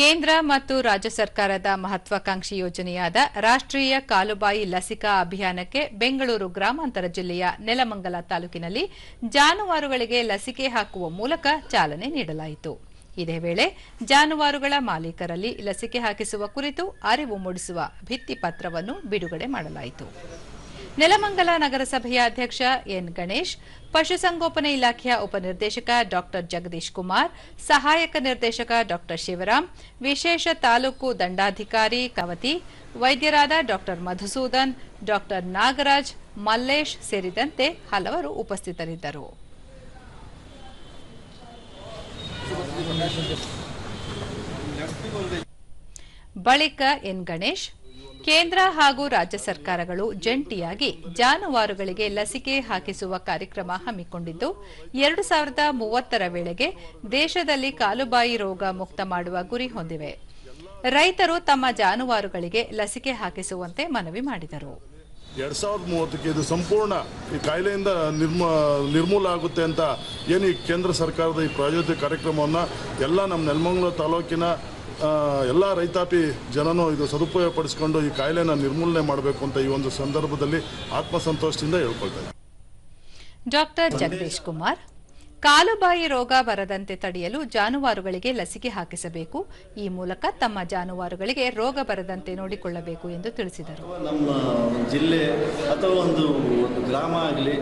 ಕೇಂದ್ರ ಮತ್ತು ರಾಜ್ಯ ಸರ್ಕಾರದ ಮಹತ್ವಾಕಾಂಕ್ಷಿ ಯೋಜನೆಯಾದ ರಾಷ್ಟ್ರೀಯ ಕಾಲುಬಾಯಿ ಲಸಿಕಾ ಅಭಿಯಾನಕ್ಕೆ ಬೆಂಗಳೂರು ಗ್ರಾಮಾಂತರ ಜಿಲ್ಲೆಯ ನೆಲಮಂಗಲ ತಾಲೂಕಿನಲ್ಲಿ ಜಾನುವಾರುಗಳಿಗೆ ಲಸಿಕೆ ಹಾಕುವ ಮೂಲಕ ಚಾಲನೆ ನೀಡಲಾಯಿತು. ಇದೇ ವೇಳೆ ಜಾನುವಾರುಗಳ ಮಾಲೀಕರಲ್ಲಿ ಲಸಿಕೆ ಹಾಕಿಸುವ ಕುರಿತು ಅರಿವು ಮೂಡಿಸುವ ಭಿತ್ತಿಪತ್ರವನ್ನು ಬಿಡುಗಡೆ ಮಾಡಲಾಯಿತು. ನೆಲಮಂಗಲ ನಗರಸಭೆಯ ಅಧ್ಯಕ್ಷ ಎನ್ ಗಣೇಶ್ ಪಶುಸಂಗೋಪನೆ ಇಲಾಖೆಯ ಉಪನಿರ್ದೇಶಕ ಡಾ ಜಗದೀಶ್ ಕುಮಾರ್, ಸಹಾಯಕ ನಿರ್ದೇಶಕ ಡಾ ಶಿವರಾಮ್, ವಿಶೇಷ ತಾಲೂಕು ದಂಡಾಧಿಕಾರಿ ಕವತಿ, ವೈದ್ಯರಾದ ಡಾ ಮಧುಸೂದನ್ ಡಾ ನಾಗರಾಜ್, ಮಲ್ಲೇಶ್ ಸೇರಿದಂತೆ ಹಲವರು ಉಪಸ್ಥಿತರಿದ್ದರು. ಬಳಿಕ ಎನ್ ಗಣೇಶ್ ಕೇಂದ್ರ ಹಾಗೂ ರಾಜ್ಯ ಸರ್ಕಾರಗಳು ಜಂಟಿಯಾಗಿ ಜಾನುವಾರುಗಳಿಗೆ ಲಸಿಕೆ ಹಾಕಿಸುವ ಕಾರ್ಯಕ್ರಮ ಹಮ್ಮಿಕೊಂಡಿದ್ದು, ಎರಡು ಸಾವಿರದ ಮೂವತ್ತರ ವೇಳೆಗೆ ದೇಶದಲ್ಲಿ ಕಾಲುಬಾಯಿ ರೋಗ ಮುಕ್ತ ಮಾಡುವ ಗುರಿ ಹೊಂದಿವೆ. ರೈತರು ತಮ್ಮ ಜಾನುವಾರುಗಳಿಗೆ ಲಸಿಕೆ ಹಾಕಿಸುವಂತೆ ಮನವಿ ಮಾಡಿದರು. ಎರಡ್ ಸಾವಿರದ ಮೂವತ್ತಕ್ಕೆ ಇದು ಸಂಪೂರ್ಣ ಈ ಕಾಯಿಲೆಯಿಂದ ನಿರ್ಮ, ನಿರ್ಮೂಲ ಆಗುತ್ತೆ ಅಂತ ಏನು ಈ ಕೇಂದ್ರ ಸರ್ಕಾರದ ಈ ಪ್ರಾಯೋಜಿತ ಕಾರ್ಯಕ್ರಮವನ್ನು ಎಲ್ಲ ನಮ್ಮ ನೆಲಮಂಗಲ ತಾಲೂಕಿನ ಎಲ್ಲ ರೈತಾಪಿ ಜನನು ಇದು ಸದುಪಯೋಗ ಪಡಿಸ್ಕೊಂಡು ಈ ಕಾಯಿಲೆನ ನಿರ್ಮೂಲನೆ ಮಾಡಬೇಕು ಅಂತ ಈ ಒಂದು ಸಂದರ್ಭದಲ್ಲಿ ಆತ್ಮಸಂತೋಷದಿಂದ ಹೇಳ್ಕೊಳ್ತಾ ಇದ್ದೀನಿ. ಡಾಕ್ಟರ್ ಜಗದೀಶ್ ಕುಮಾರ್ ಕಾಲುಬಾಯಿ ರೋಗ ಬರದಂತೆ ತಡೆಯಲು ಜಾನುವಾರುಗಳಿಗೆ ಲಸಿಕೆ ಹಾಕಿಸಬೇಕು ಈ ಮೂಲಕ ತಮ್ಮ ಜಾನುವಾರುಗಳಿಗೆ ರೋಗ ಬರದಂತೆ ನೋಡಿಕೊಳ್ಳಬೇಕು ಎಂದು ತಿಳಿಸಿದರು ನಮ್ಮ ಜಿಲ್ಲೆ ಅಥವಾ ಒಂದು ಒಂದು ಗ್ರಾಮ ಆಗಲಿ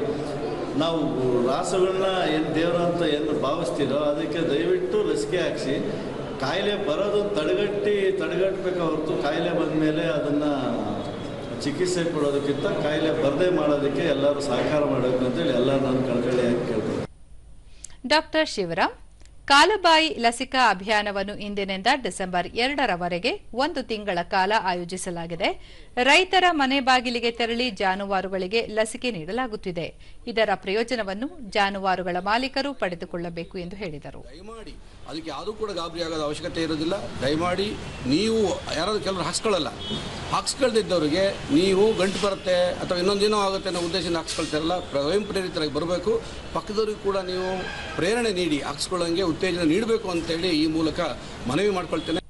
ನಾವು ರಾಸುಗಳನ್ನ ಏನು ದೇವರ ಅಂತ ಏನು ಭಾವಿಸ್ತೀರೋ ಅದಕ್ಕೆ ದಯವಿಟ್ಟು ಲಸಿಕೆ ಹಾಕಿಸಿ. ಕಾಯಿಲೆ ಬರೋದು ತಡೆಗಟ್ಟಿ ತಡೆಗಟ್ಟಬೇಕು ಹೊರತು ಕಾಯಿಲೆ ಬಂದ ಮೇಲೆ ಅದನ್ನು ಚಿಕಿತ್ಸೆ ಕೊಡೋದಕ್ಕಿಂತ ಕಾಯಿಲೆ ಬರದೇ ಮಾಡೋದಕ್ಕೆ ಎಲ್ಲರೂ ಸಹಕಾರ ಮಾಡಬೇಕು ಅಂತೇಳಿ ಎಲ್ಲರೂ ನಾನು ಕಳ್ಕಳಿಯಾಗಿ ಕೇಳ್ತೀನಿ ಡಾಕ್ಟರ್ ಶಿವರಾಮ್ ಕಾಲುಬಾಯಿ ಲಸಿಕಾ ಅಭಿಯಾನವನ್ನು ಇಂದಿನಿಂದ ಡಿಸೆಂಬರ್ ಎರಡರವರೆಗೆ ಒಂದು ತಿಂಗಳ ಕಾಲ ಆಯೋಜಿಸಲಾಗಿದೆ. ರೈತರ ಮನೆ ಬಾಗಿಲಿಗೆ ತೆರಳಿ ಜಾನುವಾರುಗಳಿಗೆ ಲಸಿಕೆ ನೀಡಲಾಗುತ್ತಿದೆ. ಇದರ ಪ್ರಯೋಜನವನ್ನು ಜಾನುವಾರುಗಳ ಮಾಲೀಕರು ಪಡೆದುಕೊಳ್ಳಬೇಕು ಎಂದು ಹೇಳಿದರು. ಅದಕ್ಕೆ ಯಾವುದೂ ಕೂಡ ಗಾಬರಿ ಆಗೋದ ಅವಶ್ಯಕತೆ ಇರೋದಿಲ್ಲ ದಯಮಾಡಿ, ನೀವು ಯಾರಾದರೂ ಕೆಲವರು ಹಾಕ್ಸ್ಕೊಳ್ಳಲ್ಲ. ಹಾಕ್ಸ್ಕೊಳ್ದಿದ್ದವರಿಗೆ ನೀವು ಗಂಟು ಬರುತ್ತೆ ಅಥವಾ ಇನ್ನೊಂದೇನೋ ಆಗುತ್ತೆ ಅನ್ನೋ ಉದ್ದೇಶದಿಂದ ಹಾಕ್ಸ್ಕೊಳ್ತಾರಲ್ಲ ಸ್ವಯಂ ಪ್ರೇರಿತರಾಗಿ ಬರಬೇಕು. ಪಕ್ಕದವ್ರಿಗೆ ಕೂಡ ನೀವು ಪ್ರೇರಣೆ ನೀಡಿ ಹಾಕ್ಸ್ಕೊಳ್ಳೋಂಗೆ ಉತ್ತೇಜನ ನೀಡಬೇಕು ಅಂತೇಳಿ ಈ ಮೂಲಕ ಮನವಿ ಮಾಡ್ಕೊಳ್ತೇನೆ.